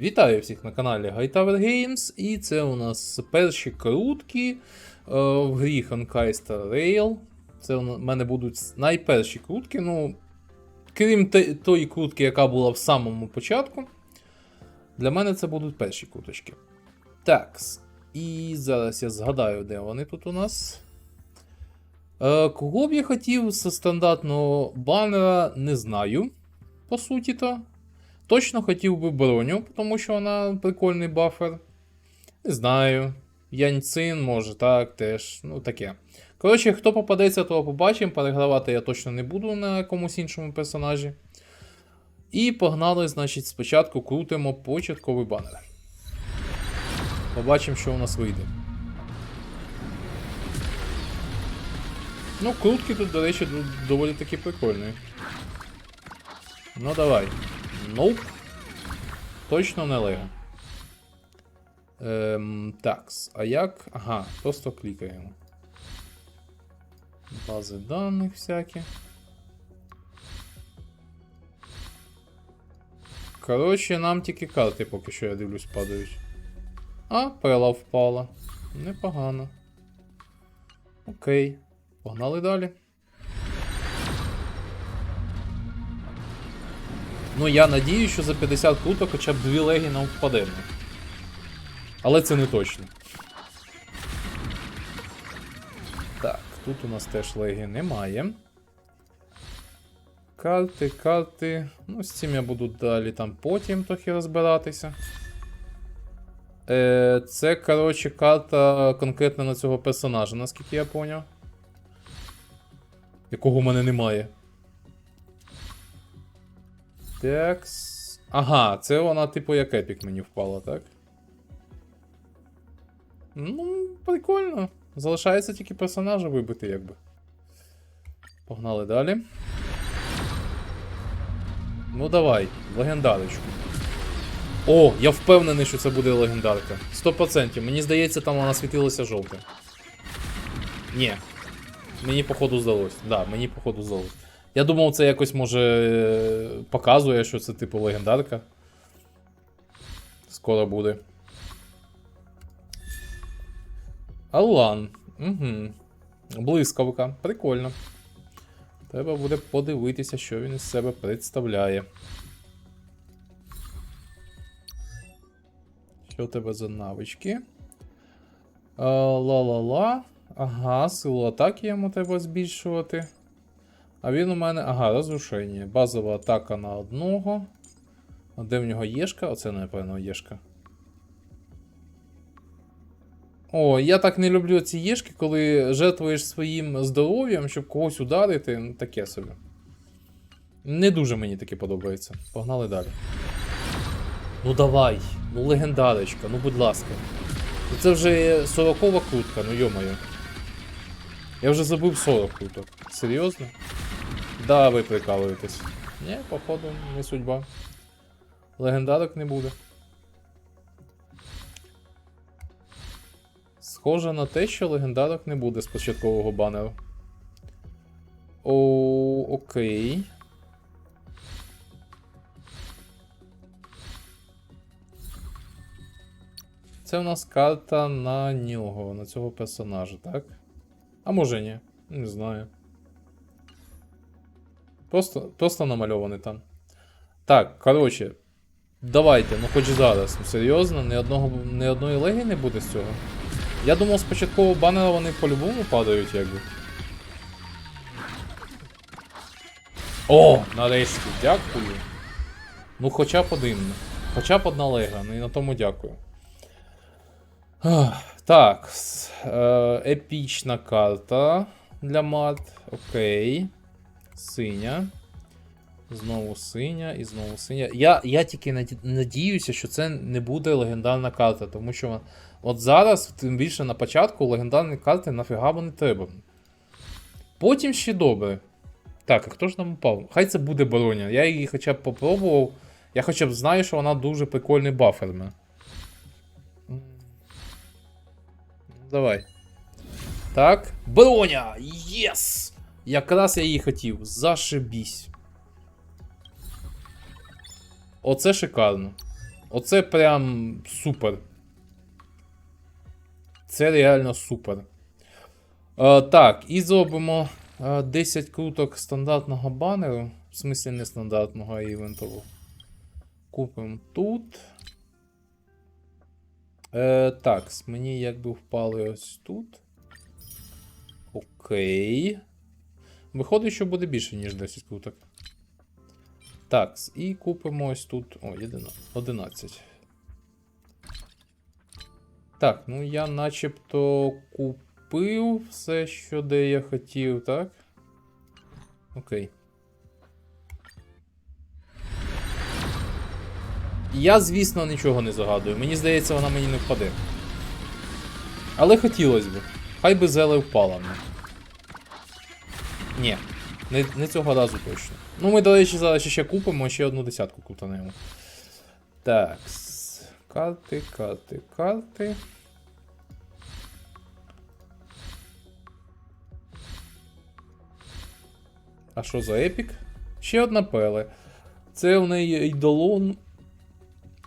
Вітаю всіх на каналі Hightower Games, і це у нас перші крутки е, в грі Honkai Rail. Це у мене будуть найперші крутки. Ну, крім тої крутки, яка була в самому початку, для мене це будуть перші круточки. Так, і зараз я згадаю, де вони тут у нас. Е, кого б я хотів з стандартного банера, не знаю. По суті то. Точно хотів би броню, тому що вона прикольний бафер. Не знаю. Яньцин, може, так, теж. Ну, таке. Коротше, хто попадеться, того побачимо. Перегравати я точно не буду на якомусь іншому персонажі. І погнали, значить, спочатку крутимо початковий банер. Побачимо, що у нас вийде. Ну, крутки тут, до речі, доволі таки прикольні. Ну давай. Ноуп. Точно не лего. Ем, такс. А як? Ага, просто клікаємо. Бази даних всякі. Коротше, нам тільки карти поки що я дивлюсь падають. А, пела впала. Непогано. Окей. Погнали далі. Ну, я надію, що за 50 круток хоча б дві легі нам впаде. Але це не точно. Так, тут у нас теж легі немає. Карти, карти. Ну, з цим я буду далі там потім трохи розбиратися. Е, це, коротше, карта конкретно на цього персонажа, наскільки я поняв. Якого в мене немає. Так. Ага, це вона, типу, як епік мені впала, так? Ну, прикольно. Залишається тільки персонажа вибити, якби. Погнали далі. Ну давай, легендарочку. О, я впевнений, що це буде легендарка. 100%. Мені здається, там вона світилася жовтим. Ні. Мені походу здалось. Да, мені походу здалось. Я думав, це якось може е, показує, що це типу легендарка. Скоро буде. Алан. Угу. Блискавка. Прикольно. Треба буде подивитися, що він із себе представляє. Що у тебе за навички? А, Ла-ла-ла. Ага, силу атаки йому треба збільшувати. А він у мене. Ага, розрушення. Базова атака на одного. А де в нього єшка? Оце, напевно, єшка. О, я так не люблю ці єшки, коли жертвуєш своїм здоров'ям, щоб когось ударити. Ну, таке собі. Не дуже мені таке подобається. Погнали далі. Ну давай, ну легендарочка, ну будь ласка. Ну Це вже 40 крутка, ну йомаю. Я вже забув 40 круток. Серйозно? Да, ви прикалуєтесь. Ні, походу, не судьба. Легендарок не буде. Схоже на те, що легендарок не буде з початкового банеру. О, окей. Це у нас карта на нього, на цього персонажа, так? А може ні, не знаю. Просто, просто намальований там. Так, коротше. Давайте, ну хоч зараз. Ну, серйозно, ні, одного, ні одної легі не буде з цього. Я думав, з початкового банера вони по-любому падають, якби. О, нарешті, дякую. Ну, хоча б один. Хоча б одна лега, ну і на тому дякую. Так. е, Епічна карта для мат. Окей. Синя. Знову синя і знову синя. Я, я тільки наді- надіюся, що це не буде легендарна карта, тому що от зараз, тим більше на початку, легендарні карти нафіга вони треба. Потім ще добре. Так, а хто ж нам упав? Хай це буде броня. Я її хоча б попробував. Я хоча б знаю, що вона дуже прикольний баферна. М. Давай. Так. Броня! Єс! Якраз я її хотів. Зашибісь. Оце шикарно. Оце прям супер. Це реально супер. Е, так, і зробимо е, 10 круток стандартного банеру. В смислі не стандартного, а івентового. Купимо тут. Е, так, мені якби впали ось тут. Окей. Виходить, що буде більше, ніж 10 круток. Так, і купимо ось тут. О, 11. Так, ну я начебто купив все, що де я хотів, так? Окей. Я, звісно, нічого не загадую. Мені здається, вона мені не впаде. Але хотілося б. Хай би зеле впала мені. Ні, не, не цього разу точно. Ну, ми, до речі, зараз ще купимо, ще одну десятку крутанемо. Так. Карти, карти, карти. А що за епік? Ще одна пеле. Це в неї ейдолон.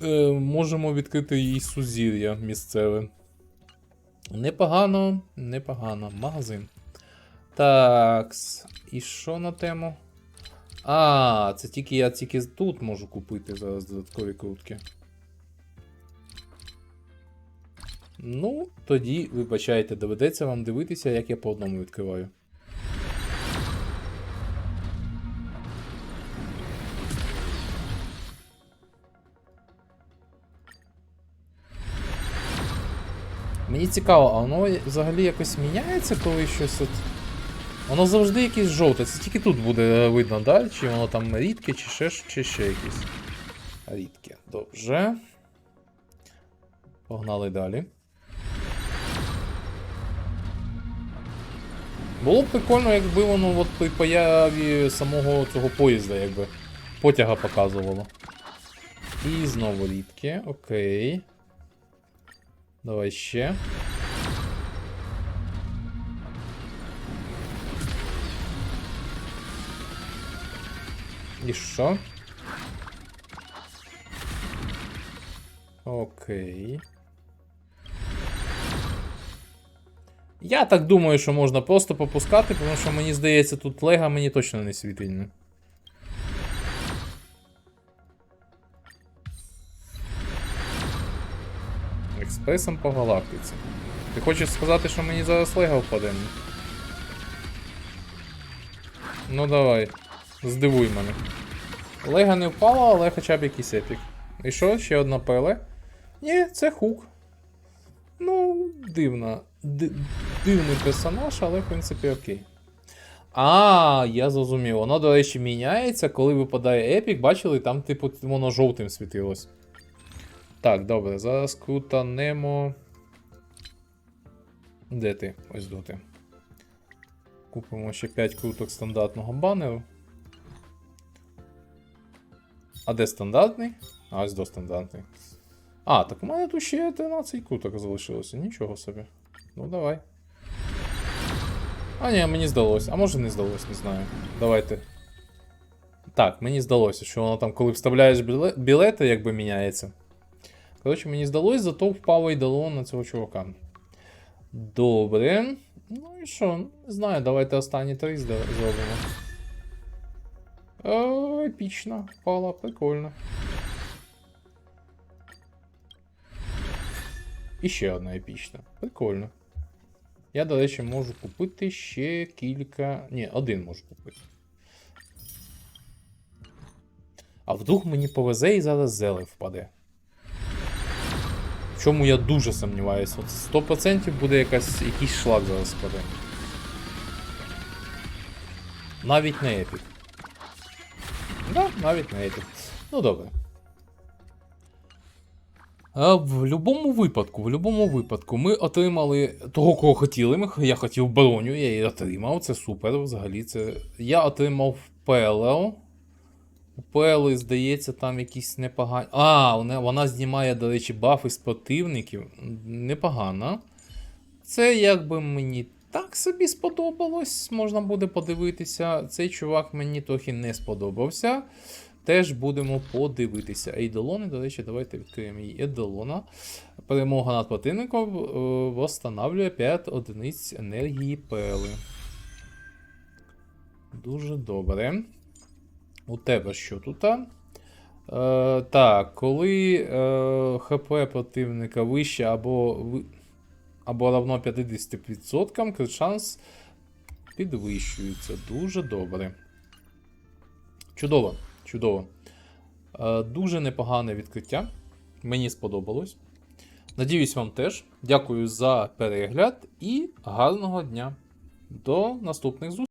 Е, можемо відкрити її сузір'я місцеве. Непогано, непогано. Магазин. Такс. І що на тему? А, це тільки я тільки тут можу купити зараз додаткові крутки. Ну, тоді, вибачайте, доведеться вам дивитися, як я по одному відкриваю. Мені цікаво, а воно взагалі якось міняється, коли щось от. Воно завжди якесь жовте. Це тільки тут буде видно, да? Чи воно там рідке, чи ще, чи ще якесь. Рідке. Добре. Погнали далі. Було б прикольно, якби воно от при появі самого цього поїзда, якби потяга показувало. І знову рідке, окей. Давай ще. І що? Окей. Я так думаю, що можна просто попускати, тому що мені здається, тут лега мені точно не світильне. Експресом по галактиці. Ти хочеш сказати, що мені зараз лега впаде? Ну давай. Здивуй мене. Лега не впала, але хоча б якийсь епік. І що? Ще одна пеле? Ні, це хук. Ну, дивна. Ди- дивний персонаж, але в принципі окей. А, я зрозумів. Воно, до речі, міняється, коли випадає епік, бачили, там, типу, воно жовтим світилось. Так, добре, зараз крутанемо. Де ти? Ось до ти. Купимо ще 5 круток стандартного банеру. А де стандартний? А, ось до стандартний. А, так у мене тут ще 13 круток залишилося. Нічого собі. Ну давай. А, ні, мені здалося. А може не здалося, не знаю. Давайте. Так, мені здалося, що воно там, коли вставляєш біле- білети, якби міняється. Коротше, мені здалося, зато впав ейдолон на цього чувака. Добре. Ну і що? Не знаю, давайте останні три зробимо. Епічно, впала, прикольно. І одна епічна. Прикольно. Я, до речі, можу купити ще кілька. Ні, один можу купити. А вдруг мені повезе і зараз зелень впаде. В чому я дуже сумніваюся. От 100% буде якась, якийсь шлак зараз впаде. Навіть не епік. Да, навіть не епік. Ну добре. А в будь-якому випадку, в будь-якому випадку, ми отримали того, кого хотіли. Я хотів броню, я її отримав. Це супер. Взагалі, це. Я отримав Пелео. У Пелео, здається, там якісь непогані. А, вона знімає, до речі, бафи з противників. Непогано. Це якби мені так собі сподобалось. Можна буде подивитися. Цей чувак мені трохи не сподобався. теж будемо подивитися. Ейдолони, до речі, давайте відкриємо її Ейдолона. Перемога над противником е, восстанавлює 5 одиниць енергії пели. Дуже добре. У тебе що тут? Е, так, коли е, ХП противника вище або, або равно 50%, крит шанс підвищується. Дуже добре. Чудово, чудово. Е, дуже непогане відкриття. Мені сподобалось. Надіюсь, вам теж. Дякую за перегляд і гарного дня. До наступних зустрічей.